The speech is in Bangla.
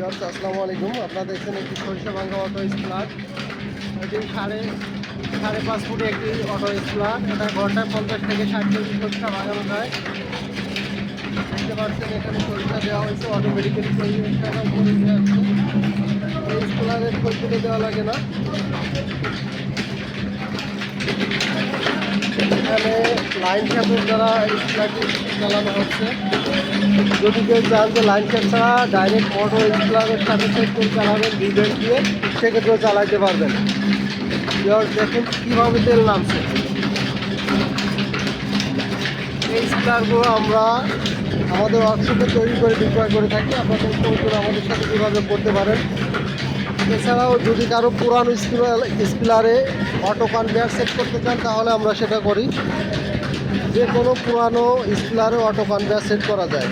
আসসালামু আলাইকুম। আপনারা দেখছেন একটি সরিষা ভাঙ্গা অটো স্প্লাট এটি সাড়ে সাড়ে পাঁচ ফুটে একটি অটো স্প্লাট এটা ঘন্টায় পঞ্চাশ থেকে ষাট কেজি সরিষা ভাঙানো যায় দেখতে পাচ্ছেন, এখানে সরিষা দেওয়া হয়েছে। অটোমেটিক্যালি সরিষা করে দেওয়া হচ্ছে এই স্প্লারের খোঁজ দেওয়া লাগে না। এখানে লাইন ক্যাপের দ্বারা স্প্লারটি চালানো হচ্ছে। যদি কেউ চান যে লাইন ক্যাপ ছাড়া ডাইরেক্ট মোটর স্প্লারের সাথে করে চালাবেন বেল্ট দিয়ে, সেক্ষেত্রেও চালাতে পারবেন। এবার দেখুন কীভাবে তেল নামছে। এই স্প্লারগুলো আমরা আমাদের ওয়ার্কশপে তৈরি করে বিক্রয় করে থাকি। আপনাদের আমাদের সাথে কীভাবে করতে পারেন। এছাড়াও যদি কারও পুরানো স্পিলার, স্পিলারে অটো কনভেয়ার সেট করতে চান, তাহলে আমরা সেটা করি। যে কোনো পুরানো স্পিলারে অটো কনভেয়ার সেট করা যায়।